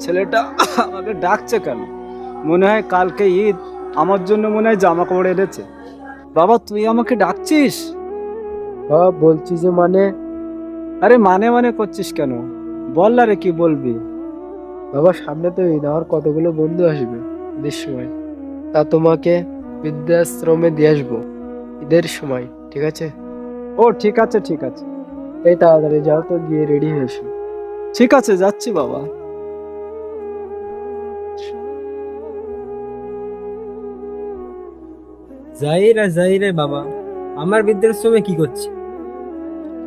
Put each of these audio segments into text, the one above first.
ছেলেটা আমাকে ডাকছে কেন? মনে হয় কালকে ঈদ। আমার জন্য মনে হয় জামা কাপড় এনেছে। বাবা তুই আমাকে ডাকছিস? বাবা বলছি যে মানে? আরে মানে মানে করছিস কেন? বল না রে কি বলবি? বাবা সামনে তো ঈদ আমার কতগুলো বন্ধু আসবে ঈদের সময়? তা তোমাকে বৃদ্ধাশ্রমে দিয়ে আসব ঈদের সময় ঠিক আছে? ও ঠিক আছে ঠিক আছে। এই তাড়াতাড়ি যাও তো গিয়ে রেডি হয়ে এসো। ঠিক আছে যাচ্ছি বাবা। জাহির আর জাহিরের বাবা আমার বৃদ্ধাশ্রমে কি করছে?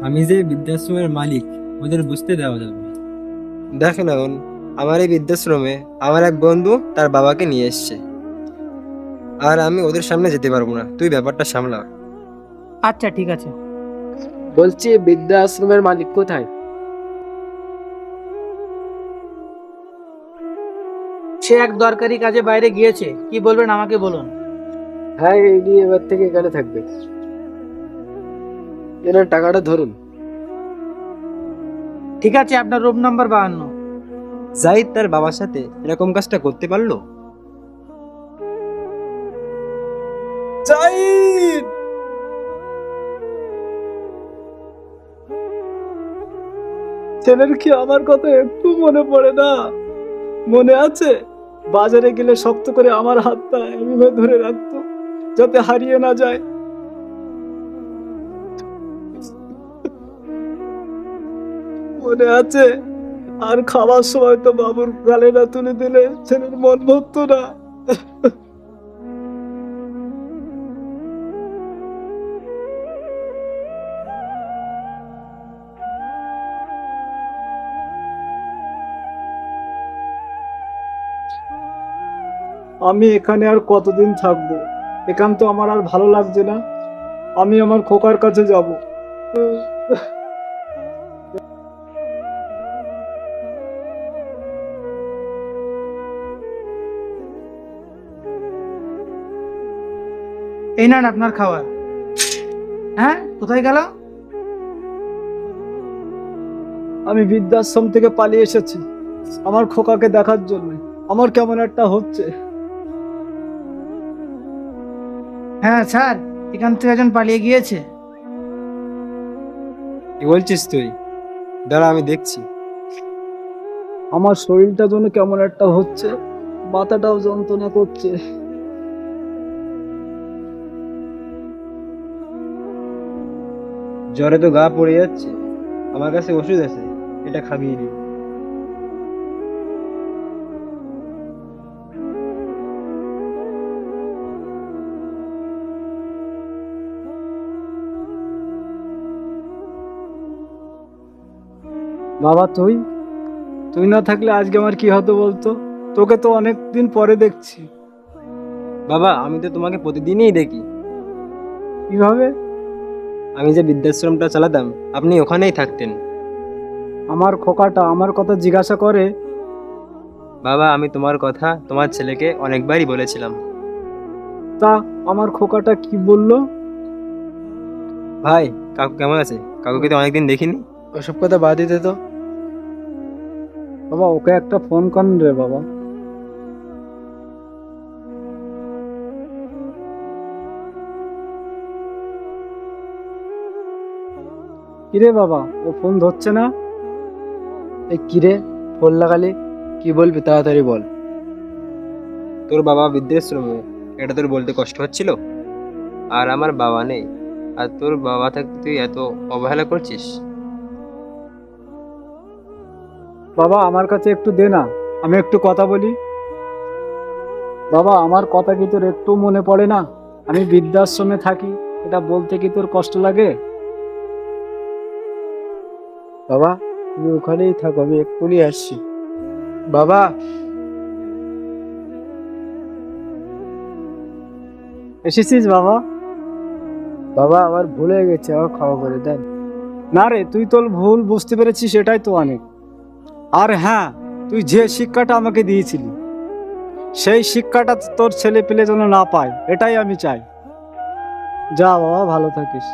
আমি যে বৃদ্ধাশ্রমের মালিক ওদের বুঝতে দেওয়া যাবে না। দেখেন এখন আমার এই বৃদ্ধাশ্রমে আমার এক বন্ধু তার বাবাকে নিয়ে এসছে। আর আমি ওদের সামনে যেতে পারব না। তুই ব্যাপারটা সামলা আচ্ছা ঠিক আছে। বলছি বৃদ্ধাশ্রমের মালিক কোথায়? সে এক দরকারি কাজে বাইরে গিয়েছে। কি বলবেন আমাকে বলুন। হ্যাঁ নিয়ে এবার থেকে এখানে থাকবে। এনার টাকাটা ধরুন। ঠিক আছে আপনার রুম নাম্বার বাহান্ন। জাহিদ তার বাবার সাথে এরকম কাজটা করতে পারল? জাহিদ! ছেলের কি আমার কথা একটু মনে পড়ে না? মনে আছে, বাজারে গেলে শক্ত করে আমার হাতটা এভাবে ধরে রাখতো, যাতে হারিয়ে না যায়। মনে আছে, আর খাওয়ার সময় তো বাবুর গালে না তুলে দিলে ছেলের মন ভরতো না। আমি এখানে আর কতদিন থাকব? এখান তো আমার আর ভালো লাগছে না। আমি আমার খোকার কাছে যাব। এই নেন আপনার খাবার। হ্যাঁ? কোথায় গেল? আমি বৃদ্ধাশ্রম থেকে পালিয়ে এসেছি। আমার খোকাকে দেখার জন্য। আমার কেমন একটা হচ্ছে। হ্যাঁ স্যার, এখান থেকে একজন পালিয়ে গিয়েছে। কি বলছিস তুই? দাঁড়া, আমি দেখছি। আমার শরীরটা যেন কেমন একটা হচ্ছে, মাথাটাও যন্ত্রণা করছে। জ্বরে তো গা পড়ে যাচ্ছে। আমার কাছে ওষুধ আছে, এটা খাবিয়ে দিই বাবা তুই? তুই না থাকলে আজকে আমার কি হতো বলতো? তোকে তো অনেক দিন পরে দেখছি। বাবা আমি তো তোমাকে প্রতিদিনই দেখি। কীভাবে? আমি যে বৃদ্ধাশ্রমটা চালাতাম আপনি ওখানেই থাকতেন। আমার খোকাটা আমার কথা জিজ্ঞাসা করে। বাবা আমি তোমার কথা তোমার ছেলেকে অনেকবারই বলেছিলাম। তা আমার খোকাটা কি বলল? ভাই কাকু কেমন আছে? কাকুকে তো অনেকদিন দেখিনি। ওসব কথা বাদ দিতে তো। বাবা, ওকে একটা ফোন কর রে বাবা। কিরে বাবা, ও ফোন ধরছে না? এই কিরে, ফোন লাগালে, কি বলবি তাড়াতাড়ি বল। তোর বাবা বৃদ্ধাশ্রমে, এটা তোর বলতে কষ্ট হচ্ছিল? আর আমার বাবা নেই, আর তোর বাবা থাকতে তুই এত অবহেলা করছিস? বাবা আমার কাছে একটু দে না। আমি একটু কথা বলি। বাবা আমার কথা কি তোর একটু মনে পড়ে না? আমি বৃদ্ধাশ্রমে থাকি এটা বলতে কি তোর কষ্ট লাগে? বাবা তুমি ওখানেই থাকো আমি এক্ষুনি আসছি। বাবা! এসেছিস বাবা? বাবা আমার ভুলে গেছে আমার ক্ষমা করে দেন। না রে তুই তোর ভুল বুঝতে পেরেছিস এটাই তো অনেক। আর হ্যাঁ তুই যে শিক্ষাটা আমাকে দিয়েছিলি, সেই শিক্ষাটা তোর ছেলে পেলে যেন না পায়, এটাই আমি চাই। যা বাবা, ভালো থাকিস।